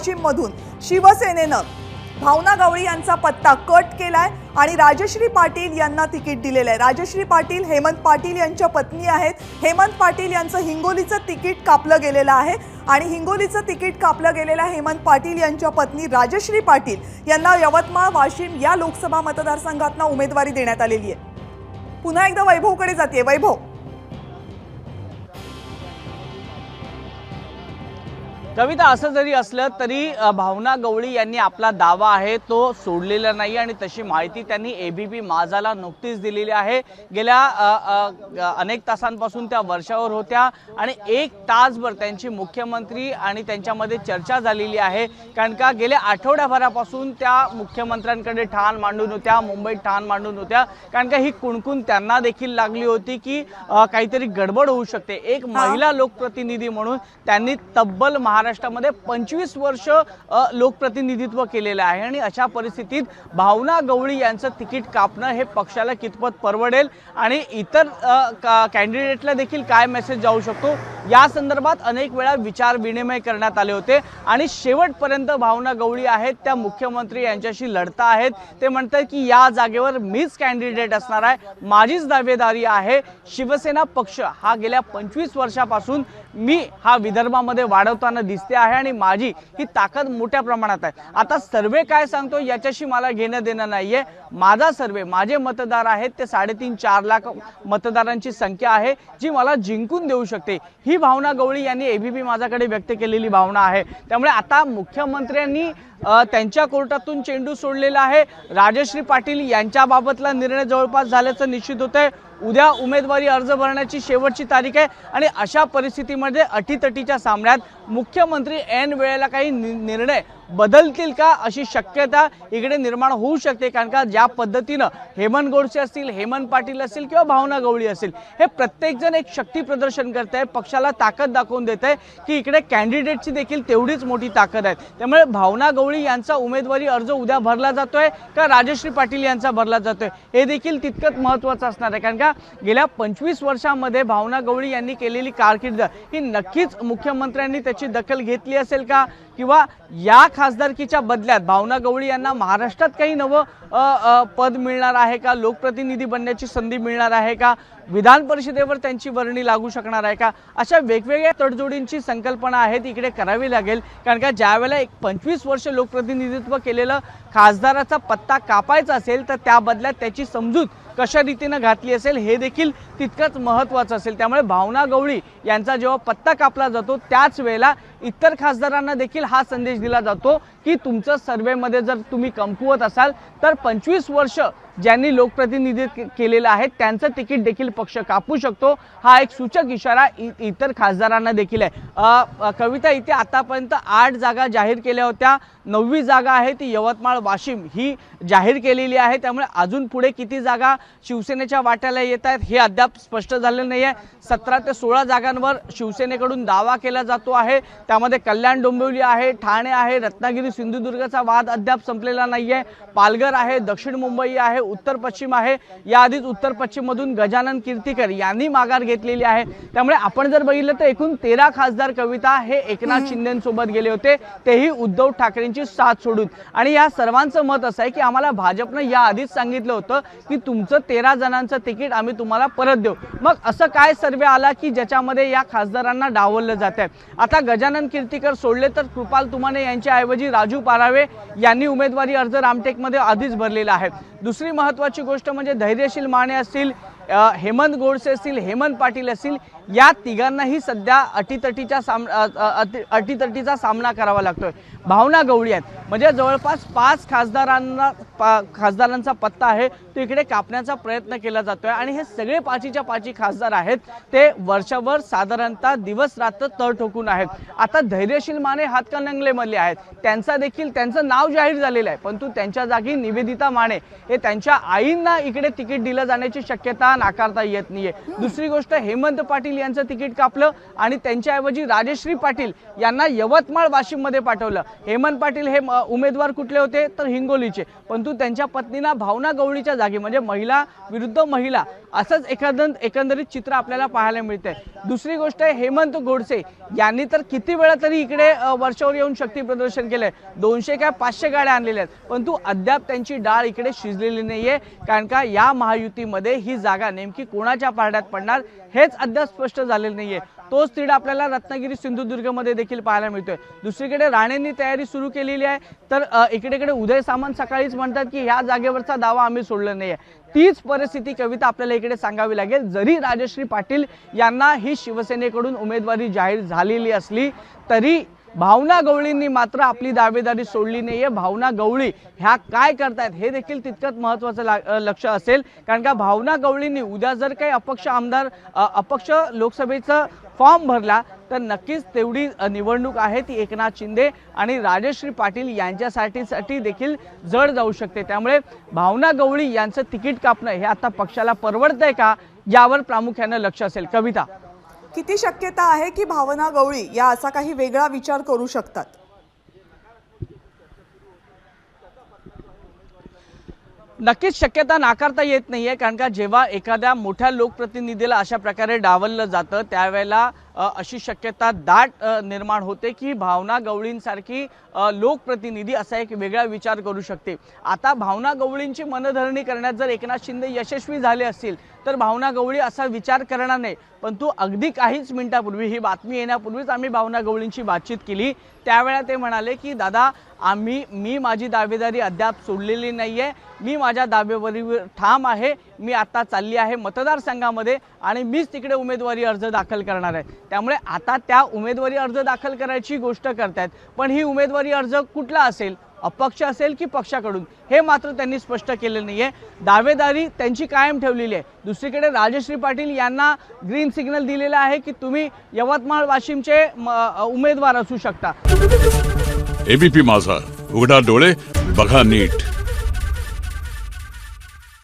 वाशिम मधून शिवसेनेनं भावना गवळी यांचा पत्ता कट केलाय आणि राजश्री पाटील यांना तिकीट दिलेलं आहे. राजश्री पाटील हेमंत पाटील यांच्या पत्नी आहेत. हेमंत पाटील यांचं हिंगोलीचं तिकीट कापलं गेलेलं आहे आणि हिंगोलीचं तिकीट कापलं गेलेल्या हेमंत पाटील यांच्या पत्नी राजश्री पाटील. यांना यवतमाळ वाशिम या लोकसभा मतदारसंघातनं उमेदवारी देण्यात आलेली आहे. पुन्हा एकदा वैभवकडे जाते वैभव. कविता असं जरी असलं तरी भावना गवळी यांनी आपला दावा आहे तो सोडलेला नाही आणि तशी माहिती त्यांनी एबीपी माझाला नुकतीच दिलेली आहे. गेल्या अनेक तासांपासून त्या वर्षावर होत्या आणि एक तासभर त्यांची मुख्यमंत्री आणि त्यांच्यामध्ये चर्चा झालेली आहे. कारण का गेल्या आठवड्याभरापासून त्या मुख्यमंत्र्यांकडे ठाण मांडून होत्या मुंबईत ठाण मांडून होत्या. कारण का ही कुणकुण त्यांना देखील लागली होती की काहीतरी गडबड होऊ शकते. एक महिला लोकप्रतिनिधी म्हणून त्यांनी तब्बल महाराष्ट्रामध्ये पंचवीस वर्ष लोकप्रतिनिधित्व केलेलं आहे. आणि अशा परिस्थितीत भावना गवळी यांचं तिकीट कापणं हे पक्षाला कितपत परवडेल? आणि इतर कॅन्डिडेटला देखील काय मेसेज जाऊ शकतो? या संदर्भात अनेक वेळा विचार विनिमय करण्यात आले होते. आणि शेवटपर्यंत भावना गवळी आहेत त्या मुख्यमंत्री यांच्याशी लढता आहेत. ते म्हणतात की या जागेवर मीच कॅन्डिडेट असणार आहे माझीच दावेदारी आहे. शिवसेना पक्ष हा गेल्या पंचवीस वर्षापासून मी हा विदर्भामध्ये वाढवताना दिसते आहे आणि माझी ही ताकद मोठ्या प्रमाणात आहे. आता सर्वे काय सांगतो याच्याशी मला घेणं देणं नाहीये. माझा सर्वे माझे मतदार आहेत ते साडेतीन चार लाख मतदारांची संख्या आहे जी मला जिंकून देऊ शकते. ही ही भावना गवळी यांनी एबीपी माझ्याकडे व्यक्त केलेली भावना आहे. त्यामुळे आता मुख्यमंत्र्यांनी त्यांच्या कोर्टातून चेंडू सोडलेला आहे. राजश्री पाटील यांच्याबाबतला निर्णय जवळपास झाल्याचं निश्चित होतंय. उद्या उमेदवारी अर्ज भरण्याची शेवटची तारीख आहे आणि अशा परिस्थितीमध्ये अटीतटीच्या सामन्यात मुख्यमंत्री ऐन वेळेला काही नि- निर्णय बदलतील का अशी शक्यता इकडे निर्माण होऊ शकते? कारण का ज्या पद्धतीनं हेमंत गोडसे असतील हेमंत पाटील असतील किंवा भावना गवळी असतील हे प्रत्येकजण एक शक्ती प्रदर्शन करत आहे पक्षाला ताकद दाखवून देत आहे की इकडे कॅन्डिडेटची देखील तेवढीच मोठी ताकद आहे. त्यामुळे भावना गवळी यांचा उमेदवारी अर्ज उद्या भरला जातोय का राजश्री पाटील यांचा भरला जातोय हे देखील तितकंच महत्त्वाचं असणार आहे. कारण का गेल्या पंचवीस वर्षामध्ये भावना गवळी यांनी केलेली कारकीर्द ही नक्कीच मुख्यमंत्र्यांनी त्याची दखल घेतली असेल का? किंवा या खासदारकीच्या बदल्यात भावना गवळी यांना महाराष्ट्रात काही नवं पद मिळणार आहे का? लोकप्रतिनिधी बनण्याची संधी मिळणार आहे का? विधान परिषदेवर त्यांची वर्णी लागू शकणार आहे का? अशा वेगवेगळ्या तडजोडींची संकल्पना आहे ती इकडे करावी लागेल. कारण का ज्यावेळेला एक पंचवीस वर्ष लोकप्रतिनिधित्व केलेलं खासदाराचा पत्ता कापायचा असेल तर त्या बदल्यात त्याची समजूत कशा रीतीनं घातली असेल हे देखील तितकंच महत्त्वाचं असेल. त्यामुळे भावना गवळी यांचा जेव्हा पत्ता कापला जातो त्याच वेळेला इतर खासदारांना देखील हा संदेश दिला जातो की तुमचं सर्वेमध्ये जर तुम्ही कमकुवत असाल तर पंचवीस वर्ष ज्यांनी लोकप्रतिनिधित्व केलेलं आहे त्यांचं तिकीट देखील पक्ष कापू शकतो. हा एक सूचक इशारा इ- इतर खासदारांना देखील आहे. कविता इथे आतापर्यंत आठ जागा जाहीर केल्या होत्या. नववी जागा आहे ती यवतमाळ वाशिम ही जाहीर केलेली आहे. त्यामुळे अजून पुढे किती जागा शिवसेनेच्या वाट्याला येत आहेत हे अद्याप स्पष्ट झालेलं नाही आहे सतरा ते सोळा जागांवर शिवसेनेकडून दावा केला जातो आहे. त्यामध्ये कल्याण डोंबिवली आहे ठाणे आहे रत्नागिरी सिंधुदुर्गचा वाद अद्याप संपलेला नाही आहे पालघर आहे दक्षिण मुंबई आहे उत्तर पश्चिम आहे. याआधीच उत्तर पश्चिममधून गजानन कीर्तीकर यांनी माघार घेतलेली आहे. त्यामुळे आपण जर बघितलं तर एकूण तेरा खासदार कविता हे एकनाथ शिंदेसोबत गेले होते. तेही उद्धव ठाकरेंची साथ सोडून. आणि या सर्वांचं मत असं आहे की आम्हाला भाजपनं या आधीच सांगितलं होतं की तुमचं तेरा जणांचं तिकीट आम्ही तुम्हाला परत देऊ. मग असं काय सर्वे आला की ज्याच्यामध्ये या खासदारांना डावललं जात आहे आता गजानन कीर्तीकर सोडले तर कृपाल तुमाने यांच्या ऐवजी राजू पारावे यांनी उमेदवारी अर्ज रामटेकमध्ये आधीच भरलेला आहे. दुसरी महत्त्वाची गोष्ट म्हणजे धैर्यशील माने असतील हेमंत गोडसे असतील हेमंत पाटील असतील या तिघांनाही सध्या अटीतटीच्या साम अटी- अटीतटीचा सामना करावा लागतोय. भावना गवळी आहेत. म्हणजे जवळपास पाच खासदारांना पा खासदारांचा पत्ता आहे. तो इकडे कापण्याचा प्रयत्न केला जातोय. आणि हे सगळे पाचीच्या पाची खासदार आहेत. ते वर्षभर साधारणतः दिवस रात्र तळ ठोकून आहेत. आता धैर्यशील माने हातकणंगलेमधले आहेत. त्यांचा देखील त्यांचं नाव जाहीर झालेलं आहे. परंतु त्यांच्या जागी निवेदिता माने हे त्यांच्या आईंना इकडे तिकीट दिलं जाण्याची शक्यता नाकारता येत नाहीये. दुसरी गोष्ट हेमंत पाटील यांचं तिकीट कापलं आणि त्यांच्याऐवजी राजश्री पाटील यांना यवतमाळ वाशिममध्ये पाठवलं. हेमंत पाटील हे उमेदवार कुठले होते? तर हिंगोलीचे. परंतु त्यांच्या पत्नीना भावना गवळीच्या जागी म्हणजे महिला विरुद्ध महिला असंच एकंदर एकंदरीत चित्र आपल्याला पाहायला मिळतंय. दुसरी गोष्ट आहे हेमंत गोडसे यांनी तर किती वेळा तरी इकडे वर्षावर येऊन शक्ती प्रदर्शन केलंय. दोनशे काय पाचशे गाड्या आणलेल्या आहेत. परंतु अद्याप त्यांची डाळ इकडे शिजलेली नाहीये. कारण का या महायुतीमध्ये ही जागा नेमकी कोणाच्या पारड्यात पडणार हेच अद्याप स्पष्ट झालेलं नाहीये. तोच तिढा आपल्याला रत्नागिरी सिंधुदुर्गमध्ये देखील पाहायला मिळतोय. दुसरीकडे राणेंनी तयारी सुरू केलेली आहे. तर इकडेकडे उदय सामंत सकाळीच म्हणतात की ह्या जागेवरचा दावा आम्ही सोडला नाहीये. तीच परिस्थिती कविता आपल्याला इकडे सांगावी लागेल. जरी राजश्री पाटील यांना ही शिवसेनेकडून उमेदवारी जाहीर झालेली असली तरी भावना गवळींनी मात्र आपली दावेदारी सोडली नाहीये. भावना गवळी ह्या काय करतायत हे देखील तितकंच महत्वाचं लक्ष असेल. कारण का भावना गवळींनी उद्या जर काही अपक्ष आमदार अपक्ष लोकसभेचं फॉर्म भरला तर नक्कीच तेवढी निवडणूक आहे ती एकनाथ शिंदे आणि राजश्री पाटील यांच्यासाठीसाठी देखील जड जाऊ शकते. त्यामुळे भावना गवळी यांचं तिकीट कापणं हे आता पक्षाला परवडतंय का? यावर प्रामुख्यानं लक्ष असेल. कविता. किती शक्यता आहे की भावना गवळी या असा काही वेगळा विचार करू शकतात? नक्कीच शक्यता नाकारता येत नाहीये कारण का जेव्हा एखाद्या मोठ्या लोकप्रतिनिधीला अशा प्रकारे डावललं जातं त्यावेळेला अशी शक्यता दाट निर्माण होते की भावना गवळींसारखी लोकप्रतिनिधी असा एक वेगळा विचार करू शकते. आता भावना गवळींची मनधरणी करण्यात जर एकनाथ शिंदे यशस्वी झाले असतील तर भावना गवळी असा विचार करणार नाही. परंतु अगदी काहीच मिनिटापूर्वी ही बातमी येण्यापूर्वीच आम्ही भावना गवळींची बातचीत केली. त्यावेळा ते म्हणाले की दादा आम्ही मी माझी दावेदारी अद्याप सोडलेली नाही आहे मी माझ्या दावेदारीवर ठाम आहे. मी आता चालली आहे मतदारसंघामध्ये आणि मीच तिकडे उमेदवारी अर्ज दाखल करणार आहे. त्यामुळे आता त्या उमेदवारी अर्ज दाखल करायची गोष्ट करतायत पण ही उमेदवारी अर्ज कुठला असेल? अपक्ष असेल की पक्षाकडून? हे मात्र त्यांनी स्पष्ट केलेलं नाहीये. दावेदारी त्यांची कायम ठेवलेली आहे. दुसरीकडे राजश्री पाटील यांना ग्रीन सिग्नल दिलेला आहे की तुम्ही यवतमाळ वाशिमचे उमेदवार असू शकता. एबीपी माझा. उघडा डोळे बघा नीट.